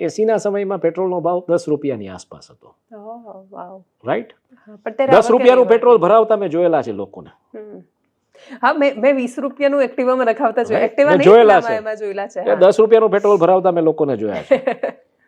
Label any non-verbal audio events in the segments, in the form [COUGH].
એસીના સમયમાં પેટ્રોલનો ભાવ દસ રૂપિયાની આસપાસ હતો. ત્યારે દસ રૂપિયાનું પેટ્રોલ ભરાવતા મેં જોયેલા છે લોકોને. હા મેં મેં વીસ રૂપિયાનું એક્ટિવામાં રખાવતા જોયા. એક્ટિવા જોયેલા છે. દસ રૂપિયાનું પેટ્રોલ ભરાવતા મેં લોકોને જોયા છે.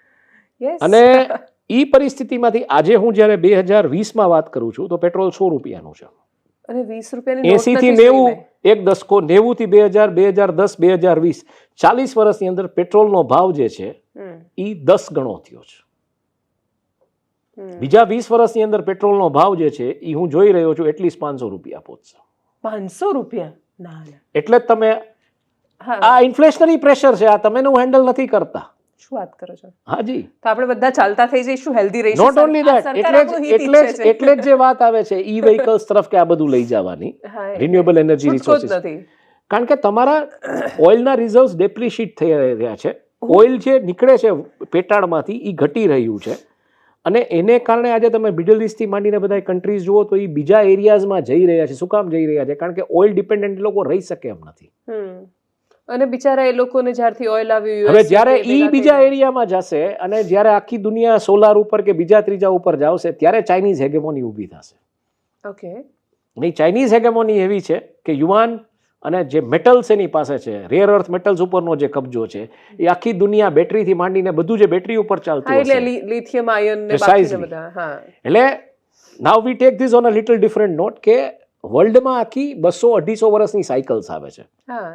[LAUGHS] અને ઈ પરિસ્થિતિમાંથી આજે હું જ્યારે બે હજાર વીસમાં વાત કરું છું તો પેટ્રોલ સો રૂપિયાનું છે. અને વીસ રૂપિયાની એસી થી નેવું. એક દસકો નેવું થી બે હજાર બે હજાર દસ બે હજાર વીસ ચાલીસ વર્ષની અંદર પેટ્રોલનો ભાવ જે છે એ દસ ગણો થયો છે. બીજા વીસ વર્ષની અંદર પેટ્રોલનો ભાવ જે છે એ હું જોઈ રહ્યો છું એટલીસ્ટ પાંચસો રૂપિયા પહોંચશે પાંચસો રૂપિયા? એટલે જ તમે આ ઇન્ફ્લેશનરી પ્રેશર છે આ તમે હું હેન્ડલ નથી કરતા. શું વાત કરો છો? હાજી. તો આપણે બધા ચાલતા થઈ જઈશું હેલ્ધી રહીશું. નોટ ઓન્લી સરકાર એટલે જ એટલે જ એટલે જ જે વાત આવે છે ઈ વ્હીકલ્સ તરફ કે આ બધું લઈ જવાની રિન્યુએબલ એનર્જી રિસોર્સિસ નથી. કારણ કે તમારા ઓઇલના રિઝર્વ્સ ડેપ્રિશિએટ થઈ રહ્યા છે. ઓઇલ જે નીકળે છે પેટાળમાંથી એ ઘટી રહ્યું છે. અને એને કારણે આજે તમે મિડલ ઇસ્ટથી માંડીને બધા કન્ટ્રીઝ જુઓ તો એ બીજા એરિયાઝમાં જઈ રહ્યા છે. શું કામ જઈ રહ્યા છે? કારણ કે ઓઇલ ડિપેન્ડન્ટ લોકો રહી શકે એમ નથી. અને બિચારા એ લોકોને જ્યારથી ઓઇલ આવ્યું હવે જ્યારે એ બીજા એરિયામાં જશે અને જ્યારે આખી દુનિયા સોલાર ઉપર કે બીજા ત્રીજા ઉપર જાવશે ત્યારે ચાઇનીઝ હેગેમોની ઊભી થશે. ઓકે નહીં ચાઇનીઝ હેગેમોની એવી છે કે યુવાન અને જે મેટલ્સ એની પાસે છે રેર અર્થ મેટલ્સ ઉપરનો જે કબજો છે એ આખી દુનિયા બેટરીથી માંડીને બધું જે બેટરી ઉપર ચાલતું એટલે લિથિયમ આયન ને Precisely. બધા એટલે now we take this on a little different not કે વર્લ્ડમાં આખી બસો અઢીસો વર્ષની સાયકલ્સ આવે છે.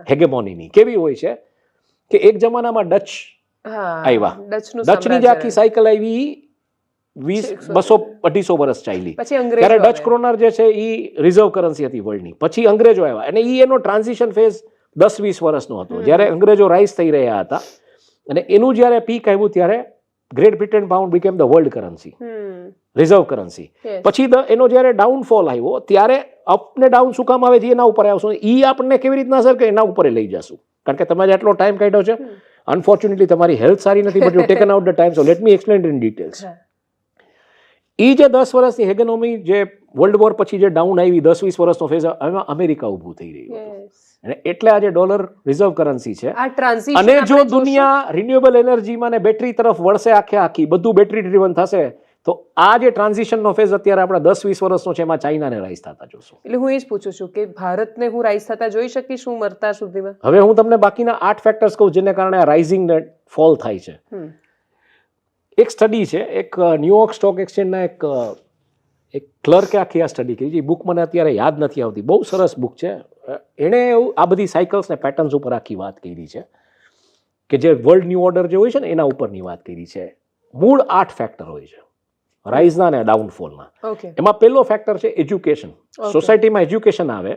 હેગેમોનીની કેવી હોય છે? કે એક જમાનામાં ડચ આવ્યા. ડચની જે આખી સાયકલ આવી વીસ બસો અઢીસો વર્ષ ચાલી. ત્યારે ડચ ક્રોનર જે છે એ રિઝર્વ કરન્સી હતી વર્લ્ડની પછી અંગ્રેજો આવ્યા. અને એ એનો ટ્રાન્ઝિશન ફેઝ દસ વીસ વર્ષનો હતો. જ્યારે અંગ્રેજો રાઇઝ થઈ રહ્યા હતા. અને એનું જ્યારે પીક આવ્યું ત્યારે great Britain pound became the world currency reserve currency પછી એનો જ્યારે ડાઉનફોલ આવ્યો ત્યારે અપ ને ડાઉન શું કામ આવે છે? એના ઉપર આવશું. એ આપણને કેવી રીતના અસર કે એના ઉપર લઈ જશું. કારણ કે તમે જેટલો ટાઈમ કાઢ્યો છે. અનફોર્ચ્યુનેટલી તમારી હેલ્થ સારી નથી but you taken out the time so let me explain in details. એ જે દસ વર્ષની હેગેનોમી જે વર્લ્ડ વોર પછી જે ડાઉન આવી દસ વીસ વર્ષનો ફેઝ એમાં અમેરિકા ઊભું થઈ રહ્યું હતું. અને એટલે આજે ડોલર રિઝર્વ કરન્સી છે અને જો દુનિયા રિન્યુએબલ એનર્જીમાં ને બેટરી તરફ વળશે આખે આખી બધું બેટરી ડ્રીવન થશે તો આ જે ટ્રાન્ઝિશનનો ફેઝ અત્યારે આપણા દસ વીસ વર્ષનો છે એમાં ચાઇનાને રાઈઝ થતા જોશું. એટલે હું એ જ પૂછું છું કે ભારતને હું રાઈઝ થતા જોઈ શકીશ હું મરતા સુધીમાં? હવે હું તમને બાકીના આઠ ફેક્ટર્સ કહું જેને કારણે આ રાઇઝિંગ ને ફોલ થાય છે. એક સ્ટડી છે એક ન્યુયોર્ક સ્ટોક એક્સચેન્જના એક એક ક્લર્કે આખી આ સ્ટડી કરી. છે બુક મને અત્યારે યાદ નથી આવતી. બહુ સરસ બુક છે. એણે એવું આ બધી સાયકલ્સ ને પેટર્ન્સ ઉપર આખી વાત કરી છે. કે જે વર્લ્ડ ન્યૂ ઓર્ડર જે હોય છે ને એના ઉપરની વાત કરી છે. મૂળ આઠ ફેક્ટર હોય છે. રાઇઝના ને ડાઉનફોલના એમાં પહેલો ફેક્ટર છે એજ્યુકેશન. સોસાયટીમાં એજ્યુકેશન આવે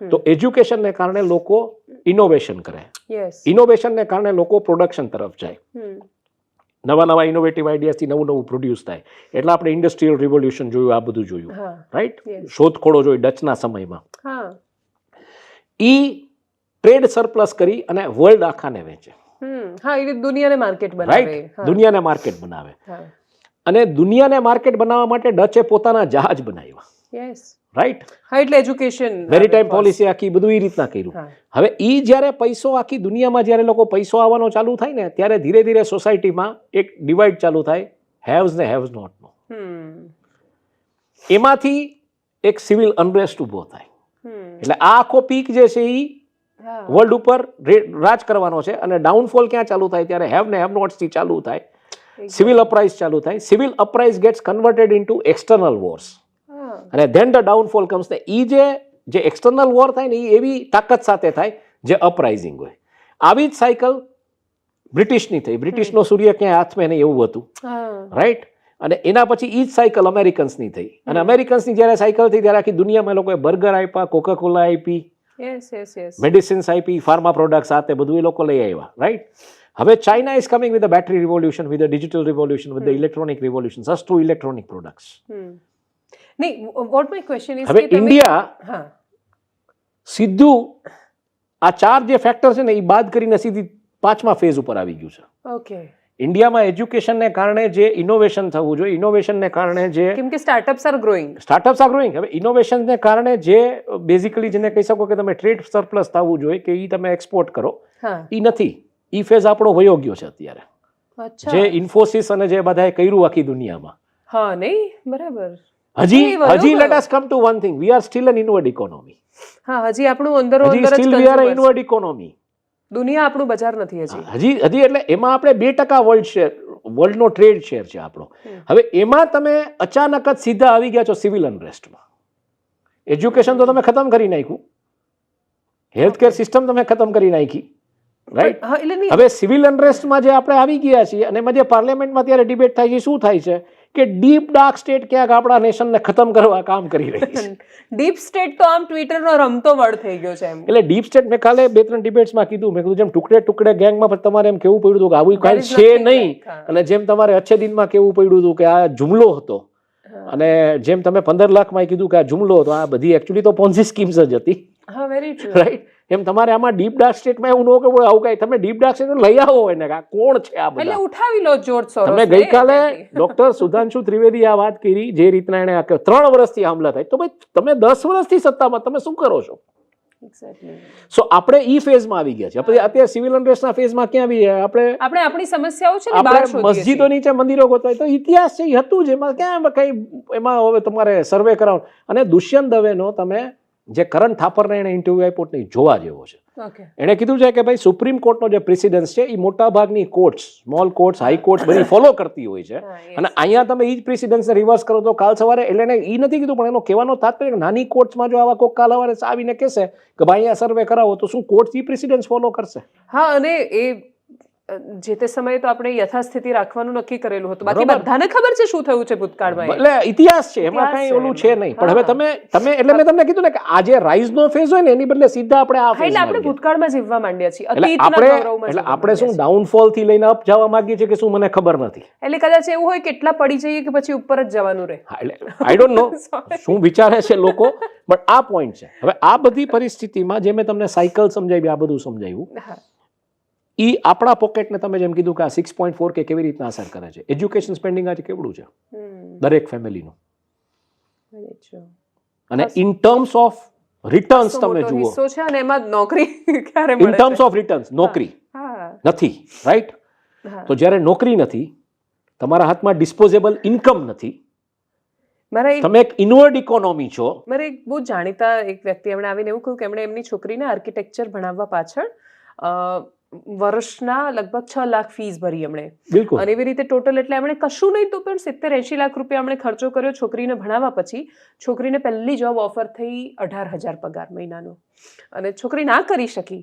તો એજ્યુકેશનને કારણે લોકો ઇનોવેશન કરે. ઇનોવેશનને કારણે લોકો પ્રોડક્શન તરફ જાય. નવા નવા ઇનોવેટિવ આઈડિયાથી નવું નવું પ્રોડ્યુસ થાય. એટલે આપણે ઇન્ડસ્ટ્રીયલ રિવોલ્યુશન જોયું આ બધું જોયું. રાઈટ શોધખોળો જોઈ ડચના સમયમાં. ઈ ટ્રેડ સરપ્લસ કરી અને વર્લ્ડ આખાને વેચે. હમ. હા એટલે દુનિયાને માર્કેટ બનાવે. દુનિયાને માર્કેટ બનાવે. અને દુનિયાને માર્કેટ બનાવવા માટે ડચે પોતાના જહાજ બનાવ્યા. યસ રાઈટ હા એટલે એજ્યુકેશન વેરી ટાઈમ પોલિસી આખી બધું એ રીતના કર્યું. હવે ઈ જ્યારે પૈસો આખી દુનિયામાં જ્યારે લોકો પૈસો આવવાનો ચાલુ થાય ને ત્યારે ધીરે ધીરે સોસાયટીમાં એક ડિવાઈડ ચાલુ થાય. હેવ્સ ને હેવ્સ નોટનો નો. એમાંથી એક સિવિલ અનરેસ્ટ ઊભો થાય. એટલે આ આખો પીક જે છે એ વર્લ્ડ ઉપર રાજ કરવાનો છે અને ડાઉનફોલ ક્યાં ચાલુ થાય? ત્યારે હેવ ને હેવ નોટ્સથી ચાલુ થાય. સિવિલ અપરાઇઝ ચાલુ થાય. Civil uprise gets converted into external wars અને ધેન ધ ડાઉનફોલ કમ્સ ને એ જે જે એક્સટર્નલ વોર થાય ને એ એવી તાકાત સાથે થાય જે અપરાઇઝિંગ હોય. આવી જ સાયકલ બ્રિટિશની થઈ. બ્રિટિશનો સૂર્ય ક્યાંય હાથમાં નહીં એવું હતું. રાઈટ અને એના પછી એ જ સાયકલ અમેરિકન્સની થઈ. અને અમેરિકન્સની જ્યારે સાયકલ થઈ ત્યારે આખી દુનિયામાં લોકોએ બર્ગર આપ્યા કોકાકોલા આપી મેડિસિન્સ આપી ફાર્મા પ્રોડક્ટ્સ આ તે બધું એ લોકો લઈ આવ્યા. રાઈટ હવે China is coming with the battery revolution with the digital revolution with electronic revolution સસ electronic products હમ નહીં વોટ માય ક્વેશ્ચન ઇઝ હવે ઇન્ડિયા હા સીધું આ ચાર જે ફેક્ટર છે ને એ બાદ કરીને સીધી પાંચમા ફેઝ ઉપર આવી ગયું છે ઓકે ઇન્ડિયામાં એજ્યુકેશનને કારણે જે ઇનોવેશન થવું જોઈએ ઇનોવેશનને કારણે જે કેમ કે startups are growing startups are growing હવે ઇનોવેશનને કારણે જે બેઝિકલી જેને કહી શકો કે તમે ટ્રેડ સરપ્લસ થવું જોઈએ કે એ તમે એક્સપોર્ટ કરો હા એ નથી એ ફેઝ આપણો વયો ગયો છે અત્યારે અચ્છા જે ઇન્ફોસિસ અને જે બધાએ કર્યું આખી દુનિયામાં હા નહીં બરાબર હજી હજી let us come to one thing we are still an inward economy હા હજી આપણું અંદરો અંદર જ still we are inward economy દુનિયા આપણું બજાર નથી હજી. હજી હજી એટલે એમાં આપણે બે ટકા વર્લ્ડ શેર વર્લ્ડનો ટ્રેડ શેર છે આપણો. હવે એમાં તમે અચાનક જ સીધા આવી ગયા છો સિવિલ અનરેસ્ટમાં એજ્યુકેશન તો તમે ખતમ કરી નાખ્યું. હેલ્થ કેર સિસ્ટમ તમે ખતમ કરી નાખી. રાઈટ હવે સિવિલ અનરેસ્ટમાં જે આપણે આવી ગયા છીએ અને એમાં જે પાર્લામેન્ટમાં ત્યારે ડિબેટ થાય છે શું થાય છે? કે ડીપ ડાર્ક સ્ટેટ ક્યાંક આપણા નેશનને ખતમ કરવા કામ કરી રહી છે. [LAUGHS] ડીપ સ્ટેટ તો આમ ટ્વિટરનો રમતો વળ થઈ ગયો છે એમ. એટલે ડીપ સ્ટેટ મેં કાલે બે ત્રણ ડિબેટ્સમાં કીધું. મેં કીધું જેમ ટુકડે ટુકડે ગેંગમાં પણ તમારે એમ કેવું પડ્યું હતું કે આવું કાંઈ છે નહીં. અને જેમ તમારે અચ્છે દિનમાં કેવું પડ્યું હતું કે આ જુમલો હતો. અને જેમ તમે પંદર લાખમાં કીધું કે આ જુમલો હતો આ બધી એકચ્યુઅલી તો પોન્સી સ્કીમ્સ જ હતી. રાઈટ એમ તમારે આમાં ડીપ ડાર્ક સ્ટેટમાં એવું ન કરવું આવું કઈ તમે ડીપ ડાર્ક સ્ટેટ લઈ આવો એને કે આ કોણ છે આ બધા? ઉઠાવી લો જોર તમે ગઈકાલે ડોક્ટર સુધાંશુ ત્રિવેદી આ વાત કરી જે રીતના એને ત્રણ વર્ષથી હમલા થાય. તો ભાઈ તમે દસ વર્ષથી સત્તામાં તમે શું કરો છો? સો આપણે ઈ ફેઝમાં આવી ગયા છે આપણે અત્યારે સિવિલ અનરેસ્ટના ફેઝમાં ક્યાં આવી ગયા આપણે આપણે આપણી સમસ્યાઓ છે ને બહાર મસ્જિદો નીચે મંદિરો ગોતવાય. તો ઇતિહાસ છે એ હતું જ. એમાં ક્યાં કઈ એમાં હવે તમારે સર્વે કરાવ અને દુષ્યંત દવેનો તમે જે કરણ થાપરને એણે ઇન્ટરવ્યુ આપ્યો નહીં જોવા જેવો છે. એણે કીધું છે કે ભાઈ સુપ્રીમ કોર્ટનો જે પ્રેસિડન્સ છે એ મોટાભાગની courts small courts high courts બધી ફોલો કરતી હોય છે. અને અહીંયા તમે એ જ પ્રેસિડન્સને રિવર્સ કરો તો કાલ સવારે એટલે એને એ નથી કીધું પણ એનો કહેવાનો તાત્પર્ય નાની કોર્ટ્સમાં જો આવા કોઈક કાલ સવારે આવીને કહેશે કે ભાઈ અહીંયા સર્વે કરાવો તો શું કોર્ટ એ પ્રિસિડન્સ ફોલો કરશે? હા અને એ જે તે સમયે તો આપણે યથાસ્થિતિ રાખવાનું નક્કી કરેલું હતું. બાકી બધાને ખબર છે શું થયું છે ભૂતકાળમાં એટલે ઇતિહાસ છે એમાં કઈ ઓલું છે નહીં. પણ હવે તમે તમે એટલે મેં તમને કીધું ને કે આ જે રાઇઝ નો ફેઝ હોય ને એની બદલે સીધા આપણે આ એટલે આપણે ભૂતકાળમાં જીવવા માંડ્યા છીએ. આપણે એટલે આપણે શું ડાઉનફોલથી લઈને અપ જવા માંગીએ છીએ કે શું મને ખબર નથી? એટલે કદાચ એવું હોય કે એટલા પડી જઈએ કે પછી ઉપર જ જવાનું રહે. એટલે આઈ ડોન્ટ નો શું વિચારે છે લોકો? [LAUGHS] બટ આ પોઈન્ટ છે. હવે આ બધી પરિસ્થિતિમાં જે મેં તમને સાયકલ સમજાવી આ બધું સમજાવ્યું એ આપણા પોકેટને તમે જેમ કીધું કે આ સિક્સ પોઈન્ટ ફોર કે કેવી રીતના અસર કરે છે? એજ્યુકેશન સ્પેન્ડિંગ આજે કેવડું છે? દરેક ફેમિલીનું અને ઇન ટર્મ્સ ઓફ રિટર્ન્સ તમે જુઓ. છે અને એમાં નોકરી [LAUGHS] ક્યારે ઇન ટર્મ્સ ઓફ રિટર્ન્સ નોકરી. નથી રાઈટ તો જ્યારે નોકરી નથી તમારા હાથમાં ડિસ્પોઝેબલ ઇન્કમ નથી મારા તમે એક ઇનવર્ડ ઇકોનોમી છો. મારે એક બહુ જાણીતા એક વ્યક્તિ એમણે આવીને એવું કહ્યું કે એમણે એમની છોકરીને આર્કિટેક્ચર ભણાવવા પાછળ વર્ષના લગભગ છ લાખ ફીસ ભરી એમણે. અને એવી રીતે ટોટલ એટલે એમણે કશું નહીં તો પણ સિત્તેર એંશી લાખ રૂપિયા એમણે ખર્ચો કર્યો છોકરીને ભણાવવા પછી. છોકરીને પહેલી જોબ ઓફર થઈ અઢાર હજાર પગાર મહિનાનો. અને છોકરી ના કરી શકી.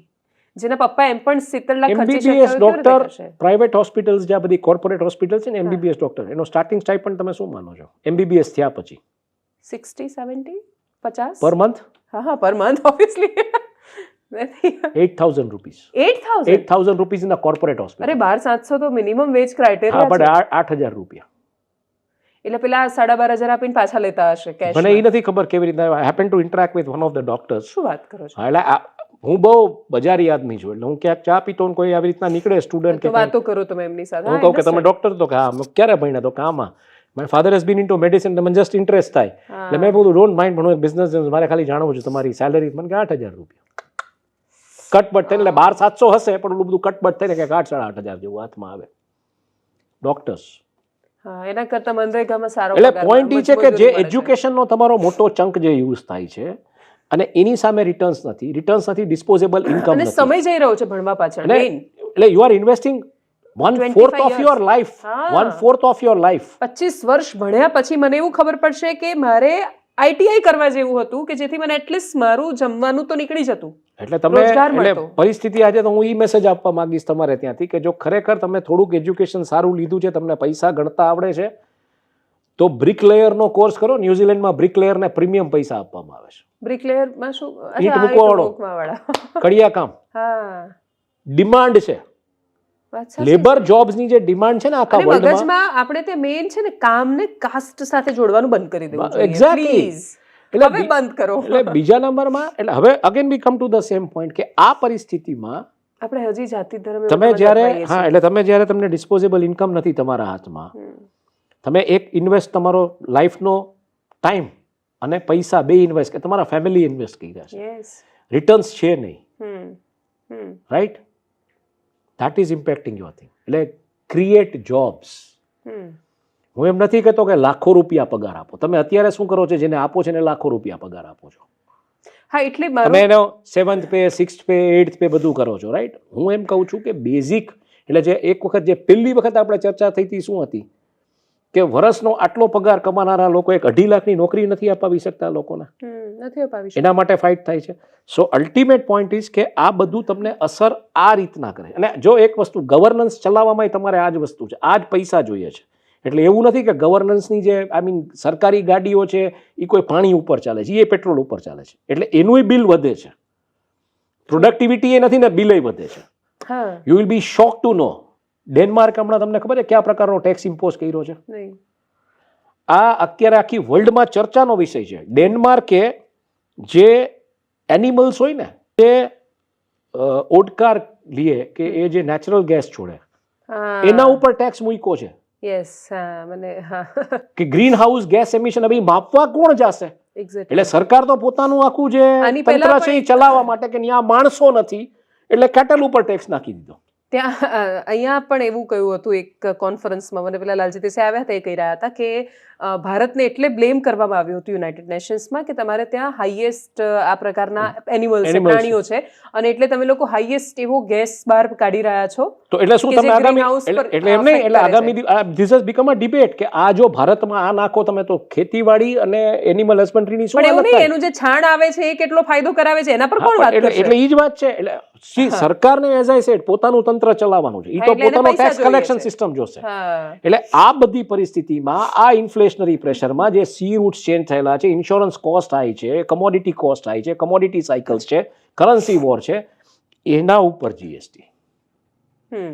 જેના પપ્પા એમ પણ સિત્તેર lakh MBBS doctor private hospitals જે આ બધી કોર્પોરેટ હોસ્પિટલ છે ને એમબીબીએસ ડોક્ટર એનો સ્ટાર્ટિંગ સ્ટાઇપન્ડ તમે શું માનો છો? એમબીબીએસ થયા પછી. 60 70 પચાસ? પર મંથ હા હા per month obviously eight thousand rupees eight thousand eight thousand rupees in corporate hospital અરે બાર સાતસો તો મિનિમમ વેજ ક્રાઇટેરિયા પણ છે. આઠ હજાર રૂપિયા. એટલે પેલા સાડા બાર હજાર આપીને પાછા લેતા હશે કેશ મને એ નથી ખબર કેવી રીતના happen to interact with one of the doctors શું વાત કરો છો? એટલે હું બહુ બજારી આદમી છું એટલે હું ક્યાંક ચા પીતો ને કોઈ આવી રીતના નીકળે સ્ટુડન્ટ તો કે વાતો કરો તમે એમની સાથે. હું કહું કે તમે ડોક્ટર તો કે હા ક્યારે ભણ્યા? તો કે આમાં. My father has been into medicine મને જસ્ટ ઇન્ટરેસ્ટ થાય. એટલે મેં બધું ડોન્ટ માઇન્ડ ભણું એક બિઝનેસ મારે ખાલી જાણવું છું તમારી સેલરી મને આઠ હજાર રૂપિયા. કટબટ થઈને એટલે બાર સાતસો હશે પણ એટલું બધું કટબટ થઈને કે આઠ સાડા આઠ હજાર જેવું હાથમાં આવે. ડોક્ટર્સ એના કરતા મનરેગામાં સારો એટલે પોઈન્ટ એ છે કે જે. એજ્યુકેશનનો તમારો મોટો ચંક જે યુઝ થાય છે અને એની સામે રિટર્ન્સ નથી. રિટર્ન્સ નથી ડિસ્પોઝેબલ ઇન્કમ અને સમય જઈ રહ્યો છે ભણવા પાછળ એટલે you are investing one fourth of your life one fourth of your life પચીસ વર્ષ ભણ્યા પછી મને એવું ખબર પડશે કે મારે આઈટીઆઈ કરવા જેવું હતું કે જેથી મને એટલીસ્ટ મારું જમવાનું તો નીકળી જતું. એટલે તમે એટલે પરિસ્થિતિ આજે તો હું ઈ મેસેજ આપવા માંગીશ તમારે ત્યાંથી કે જો ખરેખર તમે થોડુંક એજ્યુકેશન સારું લીધું છે તમને પૈસા ગણતા આવડે છે તો બ્રિકલેયરનો કોર્સ કરો. ન્યુઝીલેન્ડમાં બ્રિકલેયરને પ્રીમિયમ પૈસા આપવામાં આવે છે. બ્રિકલેયરમાં શું? ઈટ મૂકવાવાળો. કડિયા કામ હા. ડિમાન્ડ છે. લેબર જોબ્સની જે ડિમાન્ડ છે ને આખા વર્લ્ડમાં મગજમાં આપણે તે મેઇન છે ને કામને કાસ્ટ સાથે જોડવાનું બંધ કરી દેવું જોઈએ એક્ઝેક્ટલી એટલે હવે બંધ કરો. એટલે બીજા નંબરમાં એટલે હવે again be come to the same point કે આ પરિસ્થિતિમાં આપણે હજી જાતિ ધર્મ તમે જ્યારે હા એટલે તમે જ્યારે તમને ડિસ્પોઝેબલ ઇન્કમ નથી તમારા હાથમાં. તમે એક ઇન્વેસ્ટ તમારો લાઈફનો ટાઈમ અને પૈસા બે ઇન્વેસ્ટ કે તમારા ફેમિલી ઇન્વેસ્ટ કર્યા છે. રિટર્ન્સ છે નહીં. Right that is impacting your thing એટલે ક્રિએટ જોબ્સ હું એમ નથી કહેતો કે લાખો રૂપિયા પગાર આપો. તમે અત્યારે શું કરો છો? જેને આપો છો એને લાખો રૂપિયા પગાર આપો છો. હા એટલે તમે એનો seventh pay six pay eighth pay બધું કરો છો રાઈટ હું એમ કહું છું કે બેઝિક એટલે જે એક વખત જે પહેલી વખત આપણે ચર્ચા થઈ હતી શું હતી? કે વર્ષનો આટલો પગાર કમાનારા લોકો એક અઢી લાખની નોકરી નથી અપાવી શકતા લોકોને. નથી અપાવી એના માટે ફાઇટ થાય છે. સો અલ્ટિમેટ પોઈન્ટ ઇઝ કે આ બધું તમને અસર આ રીતના કરે. અને જો એક વસ્તુ ગવર્નન્સ ચલાવવામાં તમારે આ જ વસ્તુ છે. આ જ પૈસા જોઈએ છે. એટલે એવું નથી કે ગવર્નન્સની જે આઈ મીન સરકારી ગાડીઓ છે એ કોઈ પાણી ઉપર ચાલે છે એ પેટ્રોલ ઉપર ચાલે છે. એટલે એનુંય બિલ વધે છે. પ્રોડક્ટિવિટી એ નથી ને બિલય વધે છે. હા. You will be shock to know Denmark હમણાં તમને ખબર છે કયા પ્રકારનો ટેક્સ ઇમ્પોઝ કર્યો છે? આ અત્યારે આખી વર્લ્ડમાં ચર્ચાનો વિષય છે. ડેનમાર્કે જે એનિમલ્સ હોય ને તે ઓડકાર લીએ કે એ જે નેચરલ ગેસ છોડે એના ઉપર ટેક્સ મૂક્યો છે. યસ મને [LAUGHS] કે ગ્રીન હાઉસ ગેસ એમિશન હવે માપવા કોણ જશે? એટલે સરકાર તો પોતાનું આખું જે તંત્ર છે એ ચલાવવા માટે કે ત્યાં માણસો નથી એટલે કેટલ ઉપર ટેક્સ નાખી દીધો. ત્યાં અહીંયા પણ એવું કહ્યું હતું એક કોન્ફરન્સમાં મને પેલા લાલજી દેસાઈ આવ્યા હતા એ કહી રહ્યા હતા કે ભારતને એટલે બ્લેમ કરવામાં આવ્યું હતું યુનાઇટેડ નેશન્સમાં કે તમારે ત્યાં હાઈએસ્ટ આ પ્રકારના એનિમલ્સ પ્રાણીઓ છે. અને એટલે તમે લોકો હાઈએસ્ટ એવો ગેસ બહાર કાઢી રહ્યા છો તો એટલે શું તમે આગામી એટલે એમ નહીં એટલે આગામી this has become a debate કે આ જો ભારતમાં આ નાખો તમે તો ખેતીવાડી અને એનિમલ હસબન્ડરીની શું એવું નહીં? એનું જે છાણ આવે છે એ કેટલો ફાયદો કરાવે છે એના પર કોણ વાત એટલે એટલે એ જ વાત છે. એટલે સરકારને એઝ આઈ સેડ પોતાનું તંત્ર ચલાવવાનું છે. ઈ તો પોતાનો ટેક્સ કલેક્શન સિસ્ટમ જોશે. એટલે આ બધી પરિસ્થિતિમાં આ ઇન્ફ્લેશનરી પ્રેશરમાં જે સી રૂટ્સ ચેન્જ થયેલા છે ઇન્સ્યોરન્સ કોસ્ટ હાઈ છે કમોડિટી કોસ્ટ હાઈ છે કમોડિટી સાયકલ્સ છે કરન્સી વોર છે, એના ઉપર જીએસટી હમ.